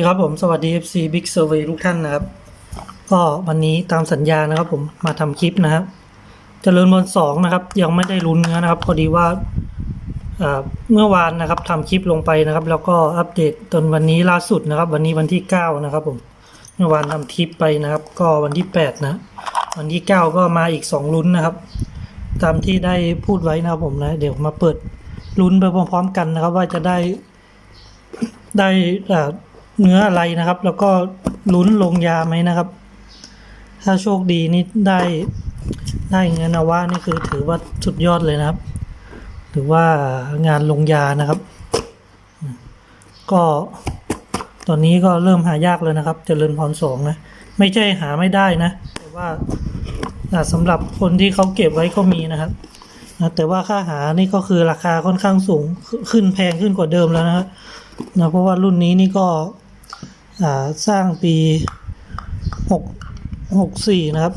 ดีครับผมสวัสดี FC Big Survey ทุกท่านนะครับ ก็วันนี้ตามสัญญานะครับผมมาทำคลิปนะครับเจริญบอลสองนะครับ ยังไม่ได้ลุ้นเนื้อนะครับพอดีว่าเมื่อวานนะครับทำคลิปลงไปนะครับ แล้วก็อัปเดตจนวันนี้ล่าสุดนะครับ วันนี้วันที่เก้านะครับผมเมื่อวานทำคลิปไปนะครับ ก็วันที่แปดนะ วันที่เก้าก็มาอีกสองลุ้นนะครับ ตามที่ได้พูดไว้นะครับผมนะเดี๋ยวมาเปิดลุ้นไปพร้อมๆกันนะครับ ว่าจะได้ได้ เนื้ออะไรนะครับ แล้วก็ลุ้นลงยาไหมนะครับ ถ้าโชคดีนี่ได้ได้เงินนาวานี่คือถือว่าสุดยอดเลยนะครับ ถือว่างานลงยานะครับ ก็ตอนนี้ก็เริ่มหายากเลยนะครับจเจริญพรสองนะ ไม่ใช่หาไม่ได้นะ แต่ว่าสำหรับคนที่เขาเก็บไว้ก็มีนะครับแต่ว่าค่าหานี่ก็คือราคาค่อนข้างสูงขึ้นแพงขึ้นกว่าเดิมแล้วนะครับนะเพราะว่ารุ่นนี้นี่ก็ สร้างปีหกหกสี่นะครับ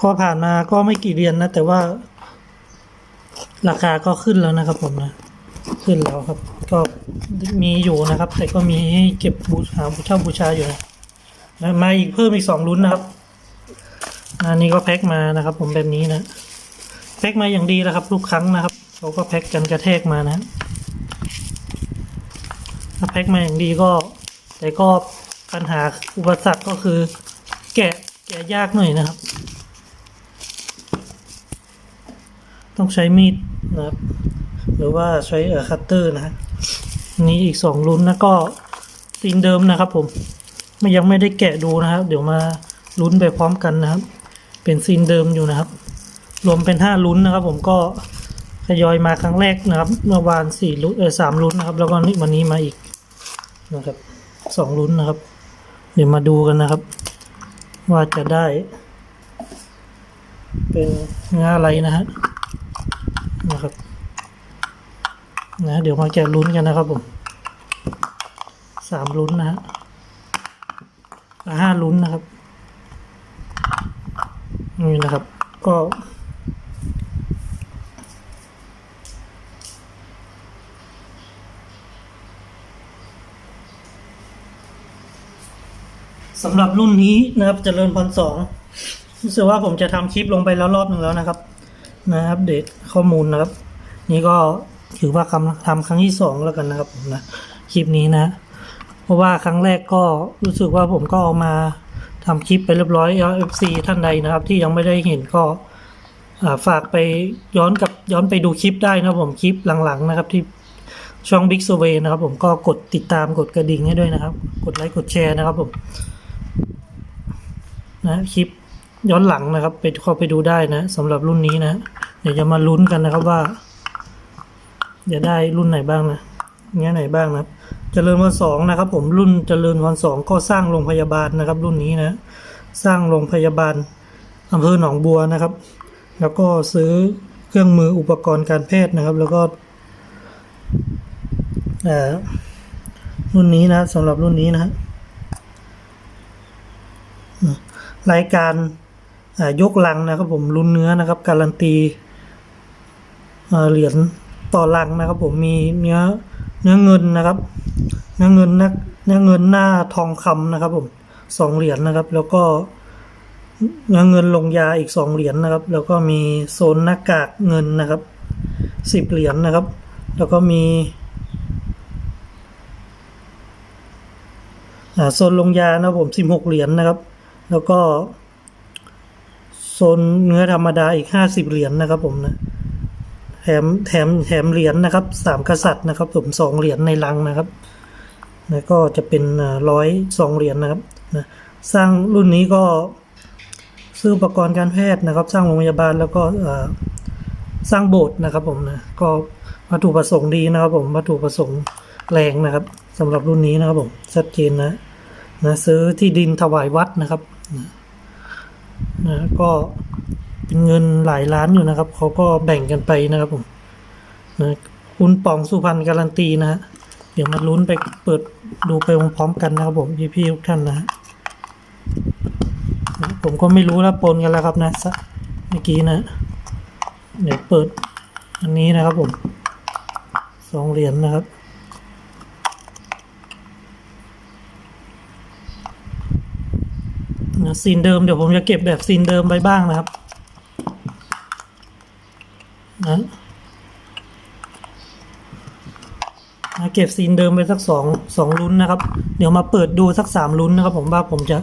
ก็ผ่านมาก็ไม่กี่เดือนนะ แต่ว่า ราคาก็ขึ้นแล้วนะครับผมนะ ขึ้นแล้วครับ ก็มีอยู่นะครับ แต่ก็มีให้เก็บบูชาบูชาบูชาอยู่นะมาอีกเพิ่มอีกสองรุ่นนะครับ อันนี้ก็แพ็คมานะครับ ผมแบบนี้นะ แพ็คมาอย่างดีแล้วครับ ทุกครั้งนะครับเขาก็แพ็คกันกระแทกมานะ ถ้าแพ็คมาอย่างดีก็ แต่ก็ปัญหาอุปสรรคก็คือ แกะแกะยากหน่อยนะครับ ต้องใช้มีดนะครับ หรือว่าใช้เออคัตเตอร์นะฮะนนี้อีกสองลุ้นนะก็ตีนเดิมนะครับ ผมไม่ยังไม่ได้แกะดูนะครับ เดี๋ยวมาลุ้นไปพร้อมกันนะครับ เป็นซีนเดิมอยู่นะครับ รวมเป็นห้าลุ้นนะครับ ผมก็ทยอยมาครั้งแรกนะครับ เมื่อวานสี่ลุ้นเออสามลุ้นนะครับ แล้วก็นี่วันนี้มาอีก นะครับสองลุ้นนะครับ เดี๋ยวมาดูกันนะครับ ว่าจะได้ เป็นเนื้ออะไรนะฮะนะครับนะเดี๋ยวมาแกะลุ้นกันนะครับผมสามลุ้นนะฮะอะห้าลุ้นนะครับนี่นะครับ ก็ สำหรับรุ่นนี้นะครับเจริญพรสองรู้สึกว่าผมจะทำคลิปลงไปแล้วรอบหนึ่งแล้วนะครับ นะอัปเดตข้อมูลนะครับ นี่ก็ถือว่าคำทำครั้งที่สองแล้วกันนะครับผมนะคลิปนี้นะ เพราะว่าครั้งแรกก็รู้สึกว่าผมก็เอามาทำคลิปไปเรียบร้อย FC ท่านใดนะครับ ที่ยังไม่ได้เห็นก็ฝากไปย้อนกับย้อนไปดูคลิปได้นะครับผมคลิปหลังๆนะครับที่ช่อง Big Survey นะครับผมก็กดติดตามกดกระดิ่งให้ด้วยนะครับ กดไลค์กดแชร์นะครับผม นะคลิปย้อนหลังนะครับ ไปเข้าไปดูได้นะสำหรับรุ่นนี้นะ เดี๋ยวจะมาลุ้นกันนะครับว่า จะได้รุ่นไหนบ้างนะเงี้ยไหนบ้างนะเจริญวันสองนะครับ ผมรุ่นเจริญวันสองก็สร้างโรงพยาบาลนะครับ รุ่นนี้นะ สร้างโรงพยาบาลอำเภอหนองบัวนะครับ แล้วก็ซื้อเครื่องมืออุปกรณ์การแพทย์นะครับ แล้วก็เอ่รุ่นนี้นะสำหรับรุ่นนี้นะฮะ รายการยกลังนะครับผมลุ้นเนื้อนะครับ การันตีเหรียญต่อลังนะครับ ผมมีเนื้อเนื้อเงินนะครับ เนื้อเงินนักเนื้อเงินหน้าทองคำนะครับ ผมสองเหรียญนะครับ แล้วก็เนื้อเงินลงยาอีกสองเหรียญนะครับ แล้วก็มีโซนหน้ากากเงินนะครับสิบเหรียญนะครับ แล้วก็มีโซนลงยานะครับผมสิบหกเหรียญนะครับ แล้วก็ โซนเนื้อธรรมดาอีกห้าสิบเหรียญนะครับผมนะ แถมแถมแถมเหรียญนะครับสามกษัตริย์นะครับผมสองเหรียญในลังนะครับแล้วก็จะเป็นร้อยสองเหรียญนะครับนะสร้างรุ่นนี้ก็ซื้ออุปกรณ์การแพทย์นะครับ สร้างโรงพยาบาลแล้วก็สร้างโบสถ์นะครับผมนะก็วัตถุประสงค์ดีนะครับ ผมวัตถุประสงค์แรงนะครับสำหรับรุ่นนี้นะครับผมชัดเจนนะนะซื้อที่ดินถวายวัดนะครับ นะก็เป็นเงินหลายล้านอยู่นะครับเขาก็แบ่งกันไปนะครับผมนะคุณปองสุพรรณการันตีนะฮะเดี๋ยวมาลุ้นไปเปิดดูไปพร้อมๆกันนะครับผมพี่ๆทุกท่านนะฮะผมก็ไม่รู้แล้วปนกันแล้วครับนะสะเมื่อกี้นะ เดี๋ยวเปิดอันนี้นะครับผมสองเหรียญนะครับนะ ซีนเดิมเดี๋ยวผมจะเก็บแบบซีนเดิมไปบ้างนะครับนะนะเก็บซีนเดิมไปสักสองสองลุ้นนะครับ เดี๋ยวมาเปิดดูสักสามลุ้นนะครับ ผมว่าผมจะ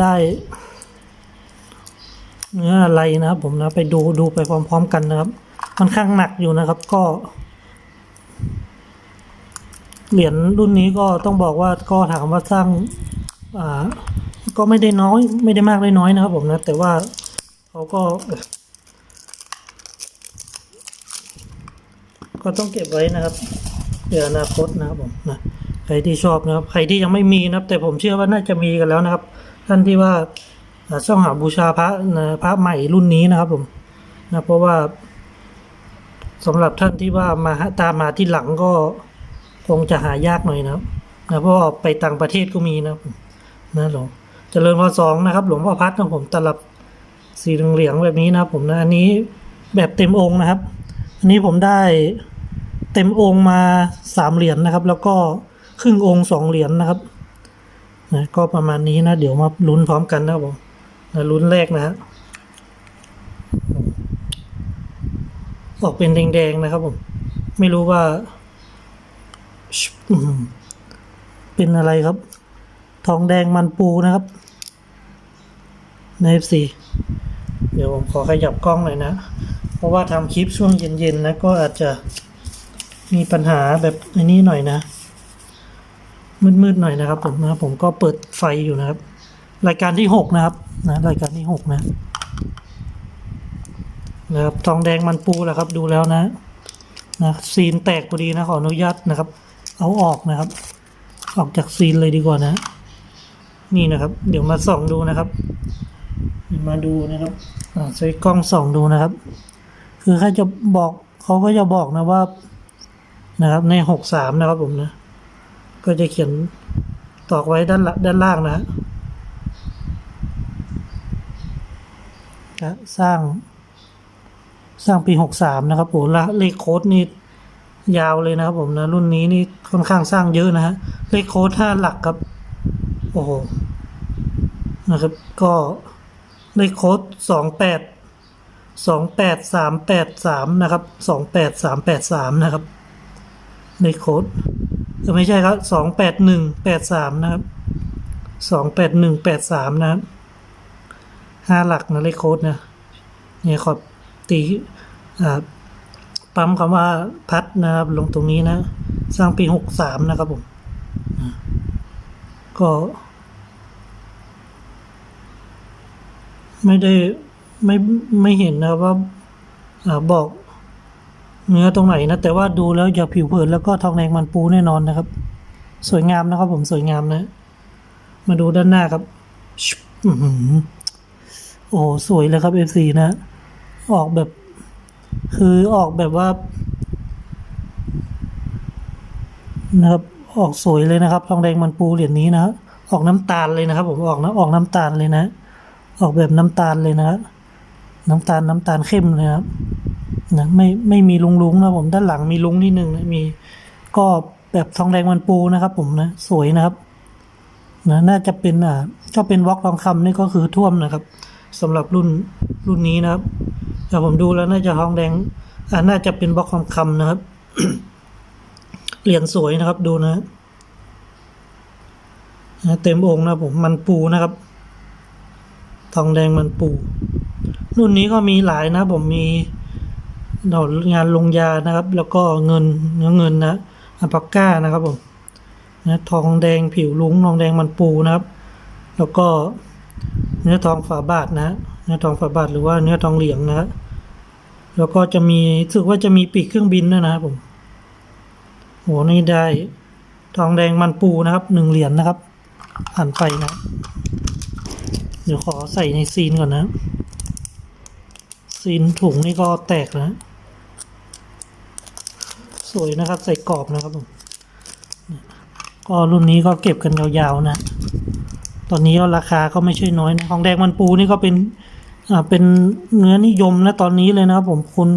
ได้เนื้ออะไรนะครับ ผมนะไปดูดูไปพร้อม ๆ กันนะครับค่อนข้างหนักอยู่นะครับ ก็ เหรียญรุ่นนี้ก็ต้องบอกว่าก็ถามว่าสร้างอ่า ก็ไม่ได้น้อย ไม่ได้มากได้น้อยนะครับผมนะ แต่ว่าเขาก็ ก็ต้องเก็บไว้นะครับเดี๋ยวอนาคตนะครับผมนะใครที่ชอบนะครับ ใครที่ยังไม่มีนะครับ แต่ผมเชื่อว่าน่าจะมีกันแล้วนะครับ ท่านที่ว่าอ่าช่องหาบูชาพระนะพระใหม่รุ่นนี้นะครับผมนะเพราะว่าสำหรับท่านที่ว่ามาตามมาที่หลังก็คงจะหายากหน่อยนะครับนะเพราะไปต่างประเทศก็มีนะครับนะหลวง เจริญพรสองนะครับ หลวงพ่อพัดนะผมตลับสีเหลืองๆแบบนี้นะครับ ผมนะอันนี้แบบเต็มองค์นะครับ อันนี้ผมได้เต็มองค์มาสามเหรียญนะครับ แล้วก็ครึ่งองค์สองเหรียญนะครับนะก็ประมาณนี้นะ เดี๋ยวมาลุ้นพร้อมกันนะครับผมนะลุ้นแรกนะฮะออกเป็นแดงๆนะครับผม ไม่รู้ว่าอืมเป็นอะไรครับ ทองแดงมันปูนะครับใน FC เดี๋ยวผมขอขยับกล้องหน่อยนะ เพราะว่าทำคลิปช่วงเย็นๆนะก็อาจจะมีปัญหาแบบอันนี้หน่อยนะ มืดๆหน่อยนะครับผมนะผมก็เปิดไฟอยู่นะครับ รายการที่หกนะครับนะรายการที่หกนะนะครับทองแดงมันปูแหละครับ ดูแล้วนะนะซีนแตกพอดีนะขออนุญาตนะครับ เอาออกนะครับ ออกจากซีนเลยดีกว่านะ นี่นะครับ เดี๋ยวมาส่องดูนะครับ มาดูนะครับอ่าใช้กล้องส่องดูนะครับ คือใครจะบอกเขาก็จะบอกนะว่านะครับ ในหกสามนะครับผมนะ ก็จะเขียนตอกไว้ด้านละด้านล่างนะฮะนะสร้าง สร้างปีหกสามนะครับผมละเลขโค้ดนี่ยาวเลยนะครับผมนะ รุ่นนี้นี่ค่อนข้างสร้างเยอะนะฮะเลขโค้ดห้าหลักครับ โอ้โหนะครับ ก็เลขโค้ดสองแปดสองแปดสามแปดสามนะครับสองแปดสามแปดสามนะครับ ในโค้ดเออไม่ใช่ครับสองแปดหนึ่งแปดสามนะครับสองแปดหนึ่งแปดสามนะครับห้าหลักนะเลขโค้ดนะเนี่ยขอตีอปั๊มคำว่าพัดนะครับ ลงตรงนี้นะ สร้างปีหกสามนะครับผมก็ ไม่ได้ไม่ไม่เห็นนะครับว่าอาบอกเนื้อตรงไหนนะ แต่ว่าดูแล้วอย่าผิวเผินแล้วก็ทองแดงมันปูแน่นอนนะครับ สวยงามนะครับผมสวยงามนะ มาดูด้านหน้าครับโอ้โหสวยเลยครับ F4 นะ ออกแบบ คือออกแบบว่านะครับ ออกสวยเลยนะครับ ทองแดงมันปูเหรียญนี้นะ ออกน้ำตาลเลยนะครับ ผมออกนะออกน้ำตาลเลยนะ ออกแบบน้ำตาลเลยนะครับ น้ำตาลน้ำตาลเข้มเลยนะครับนะไม่ไม่มีลุงลุงนะผมด้านหลังมีลุงนิดนึงนะมีก็แบบทองแดงมันปูนะครับ ผมนะสวยนะครับนะน่าจะเป็นอ่าก็เป็นวอกทองคำนี่ก็คือท่วมนะครับสำหรับรุ่นรุ่นนี้นะครับแต่ผมดูแล้วน่าจะทองแดงอ่าน่าจะเป็นบล็อกทองคำนะครับเหรียญสวยนะครับดูนะนะเต็มองค์นะผมมันปูนะครับ ทองแดงมันปูรุ่นนี้ก็มีหลายนะ ผมมีดอกงานลงยานะครับ แล้วก็เงินเนื้อเงินนะอัลปาก้านะครับผมนะทองแดงผิวลุงทองแดงมันปูนะครับ แล้วก็เนื้อทองฝาบาทนะ เนื้อทองฝาบาทหรือว่าเนื้อทองเหลียงนะแล้วก็จะมีสึกว่าจะมีปีกเครื่องบินด้วยนะครับผมโหนี่ได้ ทองแดงมันปูนะครับหนึ่งเหรียญนะครับหันไปนะ เดี๋ยวขอใส่ในซีนก่อนนะ ซีนถุงนี่ก็แตกนะ สวยนะครับใส่กรอบนะครับผมก็รุ่นนี้ก็เก็บกันยาวๆนะ ตอนนี้ก็ราคาก็ไม่ใช่น้อยนะ ของแดงมันปูนี่ก็เป็น อ่า เป็นเนื้อนิยมนะตอนนี้เลยนะครับผมคน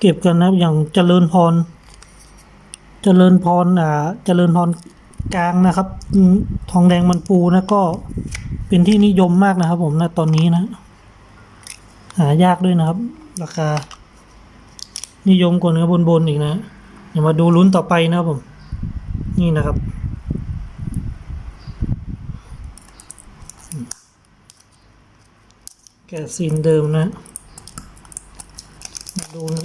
เก็บกันนะอย่างเจริญพร เจริญพร อ่า เจริญพรกลางนะครับอืม ทองแดงมันปูนะก็เป็นที่นิยมมากนะครับ ผมนะตอนนี้นะ หายากด้วยนะครับ ราคา นิยมกว่าเนื้อบนๆอีกนะเดี๋ยวมาดูลุ้นต่อไปนะครับผม นี่นะครับ แกซีนเดิมนะ มาดูนะ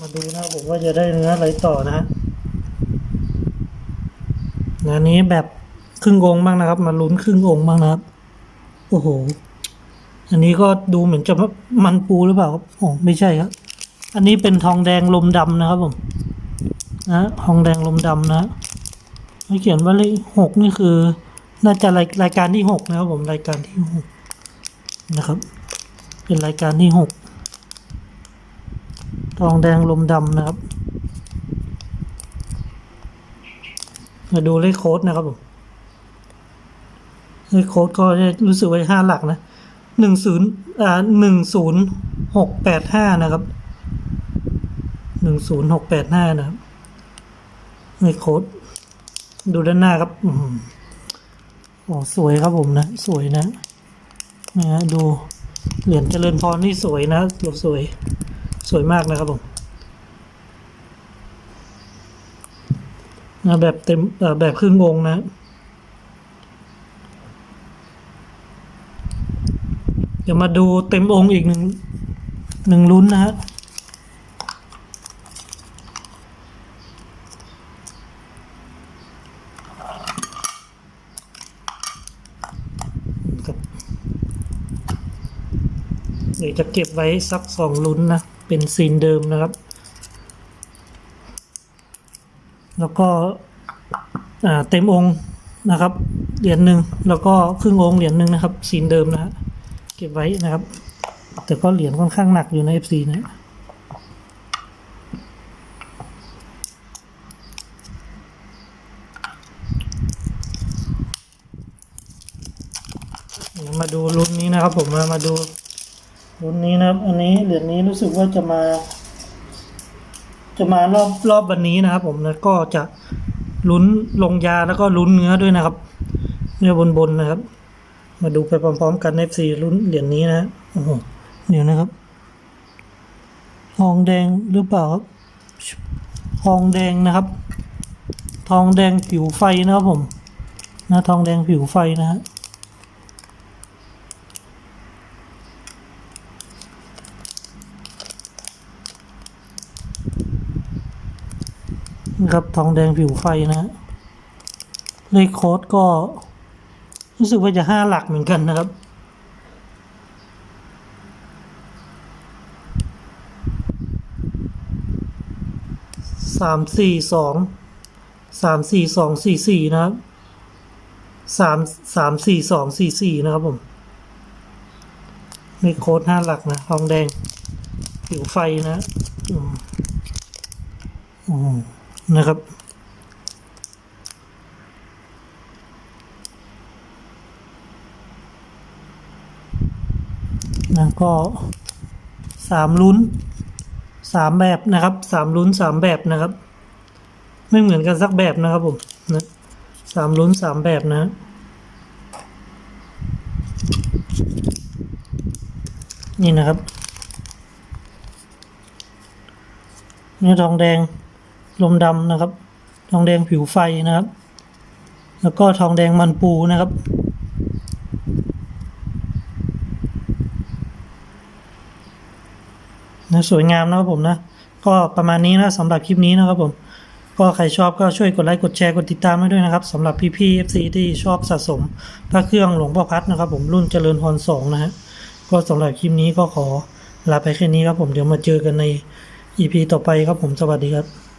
มาดูนะผมว่าจะได้เนื้ออะไรต่อนะฮะ งานนี้แบบครึ่งองค์บ้างนะครับ มาลุ้นครึ่งองค์บ้างนะครับ โอ้โห อันนี้ก็ดูเหมือนจะมันปูหรือเปล่าครับโอ้ไม่ใช่ครับ อันนี้เป็นทองแดงลมดำนะครับผมนะทองแดงลมดำนะไม่เขียนว่าเลขหกนี่คือ น่าจะรายรายการที่หกนะครับผมรายการที่หกนะครับ เป็นรายการที่หกทองแดงลมดำนะครับ มาดูเลขโค้ดนะครับผมเลขโค้ดก็รู้สึกไว้ห้าหลักนะหนึ่งศูนย์อ่าหนึ่งศูนย์หกแปดห้านะครับหนึ่งศูนย์หกแปดห้านะครับเลขโค้ดดูด้านหน้าครับอืมโอ้สวยครับผมนะ สวยนะนะฮะดูเหรียญเจริญพรนี่สวยนะสวย สวยมากนะครับผม นะแบบเต็มแบบครึ่งองค์นะเดี๋ยวมาดูเต็มองค์อีกหนึ่งหนึ่งลุ้นนะฮะเดี๋ยวจะเก็บไว้สักสองลุ้นนะ เป็นซีนเดิมนะครับ แล้วก็เต็มองค์นะครับเหรียญหนึ่งแล้วก็ครึ่งองค์เหรียญหนึ่งนะครับซีนเดิมนะ เก็บไว้นะครับ แต่ก็เหรียญค่อนข้างหนักอยู่ใน FC นะมาดูรุ่นนี้นะครับผมมามาดูรุ่นนี้นะครับ อันนี้เหรียญนี้รู้สึกว่าจะมา จะมารอบรอบวันนี้นะครับ ผมแล้วก็จะลุ้นลงยาแล้วก็ลุ้นเนื้อด้วยนะครับ เนื้อบนบนนะครับ มาดูไปพร้อมๆ กันใน FC ลุ้นเหรียญนี้นะฮะโอ้โหเดี๋ยวนะครับทองแดงหรือเปล่าครับทองแดงนะครับ ทองแดงผิวไฟนะครับผมนะทองแดงผิวไฟนะฮะ ครับ ทองแดงผิวไฟนะฮะเลขโค้ดก็ รู้สึกว่าจะห้าหลักเหมือนกันนะครับ สามสี่สอง สามสี่สองสี่สี่นะครับ สามสามสี่สองสี่สี่นะครับผมเลขโค้ดห้าหลักนะ ทองแดงผิวไฟนะ อืม อืม นะครับ นะก็สามลุ้นสามแบบนะครับสามลุ้นสามแบบนะครับ ไม่เหมือนกันสักแบบนะครับผมนะสามลุ้นสามแบบนะนี่นะครับเนื้อทองแดง ลมดำนะครับ ทองแดงผิวไฟนะครับ แล้วก็ทองแดงมันปูนะครับนะสวยงามนะครับผมนะ ก็ประมาณนี้นะสำหรับคลิปนี้นะครับผม ก็ใครชอบก็ช่วยกดไลค์กดแชร์กดติดตามให้ด้วยนะครับสำหรับพี่ๆ FC ที่ชอบสะสมพระเครื่องหลวงพ่อพัดนะครับ ผมรุ่นเจริญพรสองนะฮะก็สำหรับคลิปนี้ก็ขอลาไปแค่นี้ครับผมเดี๋ยวมาเจอกันใน EP ต่อไปครับผมสวัสดีครับ